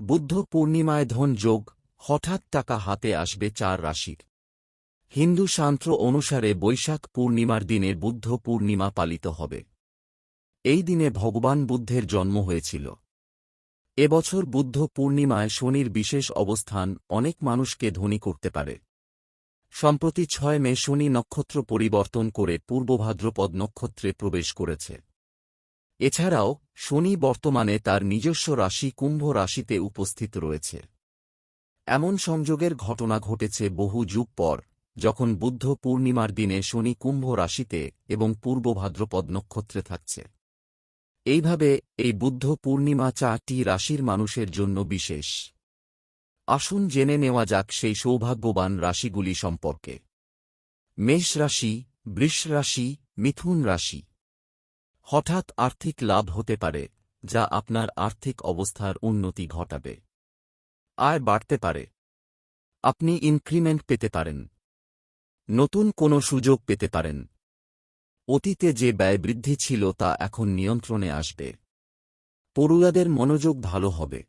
বুদ্ধ পূর্ণিমায় ধন যোগ, হঠাৎ টাকা হাতে আসবে চার রাশির। হিন্দু শান্ত্র অনুসারে বৈশাখ পূর্ণিমার দিনে বুদ্ধ পূর্ণিমা পালিত হবে। এই দিনে ভগবান বুদ্ধের জন্ম হয়েছিল। এবছর বুদ্ধ পূর্ণিমায় শনির বিশেষ অবস্থান অনেক মানুষকে ধনী করতে পারে। সম্প্রতি ছয় মে শনি নক্ষত্র পরিবর্তন করে পূর্বভাদ্রপদ নক্ষত্রে প্রবেশ করেছে। এছাড়াও, শনি বর্তমানে তার নিজস্ব রাশি কুম্ভ রাশিতে উপস্থিত রয়েছে। এমন সংযোগের ঘটনা ঘটেছে বহু যুগ পর, যখন বুদ্ধ পূর্ণিমার দিনে শনি কুম্ভ রাশিতে এবং পূর্ব ভাদ্রপদ নক্ষত্রে থাকছে। এইভাবে, এই বুদ্ধ পূর্ণিমা চারটি রাশির মানুষের জন্য বিশেষ। আসুন জেনে নেওয়া যাক সেই সৌভাগ্যবান রাশিগুলি সম্পর্কে। মেষ রাশি, বৃষ রাশি, মিথুন রাশি। হঠাৎ আর্থিক লাভ হতে পারে, যা আপনার আর্থিক অবস্থার উন্নতি ঘটাবে। আয় বাড়তে পারে। আপনি ইনক্রিমেন্ট পেতে পারেন। নতুন কোনো সুযোগ পেতে পারেন। অতীতে যে ব্যয় বৃদ্ধি ছিল তা এখন নিয়ন্ত্রণে আসবে। পড়ুয়াদের মনোযোগ ভালো হবে।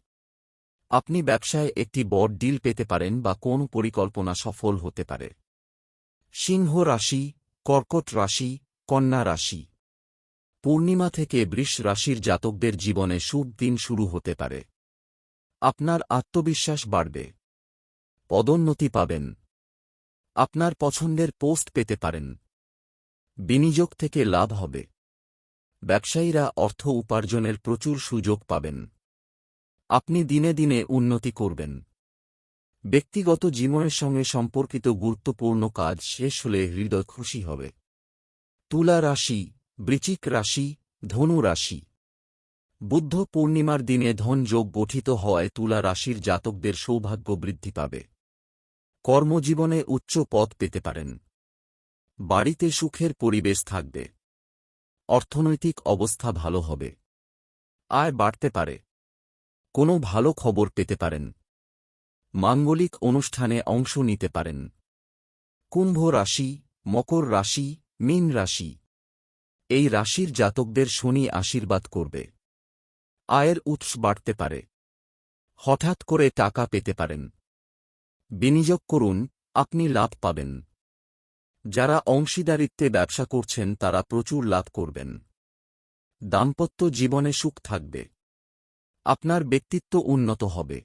আপনি ব্যবসায় একটি বড় ডিল পেতে পারেন বা কোন পরিকল্পনা সফল হতে পারে। সিংহ রাশি, কর্কট রাশি, কন্যা রাশি। পূর্ণিমা থেকে বৃষ রাশির জাতকদের জীবনে শুভ দিন শুরু হতে পারে। আপনার আত্মবিশ্বাস বাড়বে। পদোন্নতি পাবেন। আপনার পছন্দের পোস্ট পেতে পারেন। বিনিয়োগ থেকে লাভ হবে। ব্যবসায়ীরা অর্থ উপার্জনের প্রচুর সুযোগ পাবেন। আপনি দিনে দিনে উন্নতি করবেন। ব্যক্তিগত জীবনের সঙ্গে সম্পর্কিত গুরুত্বপূর্ণ কাজ শেষ হলে হৃদয় খুশি হবে। তুলা রাশি বৃচিক রাশি, ধনু রাশি। বুদ্ধ পূর্ণিমার দিনে ধন যোগ গঠিত হওয়ায় তুলা রাশির জাতকদের সৌভাগ্য বৃদ্ধি পাবে। কর্মজীবনে উচ্চ পদ পেতে পারেন। বাড়িতে সুখের পরিবেশ থাকবে। অর্থনৈতিক অবস্থা ভালো হবে। আয় বাড়তে পারে। কোনো ভালো খবর পেতে পারেন। মাঙ্গলিক অনুষ্ঠানে অংশ নিতে পারেন। কুম্ভ রাশি, মকর রাশি, মীন রাশি। এই রাশির জাতকদের শনি আশীর্বাদ করবে। আয়ের উৎস বাড়তে পারে। হঠাৎ করে টাকা পেতে পারেন। বিনিয়োগ করুন, আপনি লাভ পাবেন। যারা অংশীদারিত্বে ব্যবসা করছেন, তারা প্রচুর লাভ করবেন। দাম্পত্য জীবনে সুখ থাকবে। আপনার ব্যক্তিত্ব উন্নত হবে।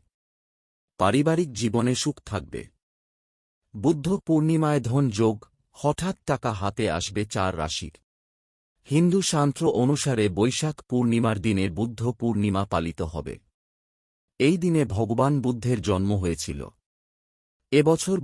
পারিবারিক জীবনে সুখ থাকবে। বুদ্ধ পূর্ণিমায় ধন যোগ, হঠাৎ টাকা হাতে আসবে চার রাশির। হিন্দু শান্ত্র অনুসারে বৈশাখ পূর্ণিমার দিনে বুদ্ধ পূর্ণিমা পালিত হবে। এই দিনে ভগবান বুদ্ধের জন্ম হয়েছিল। এবছর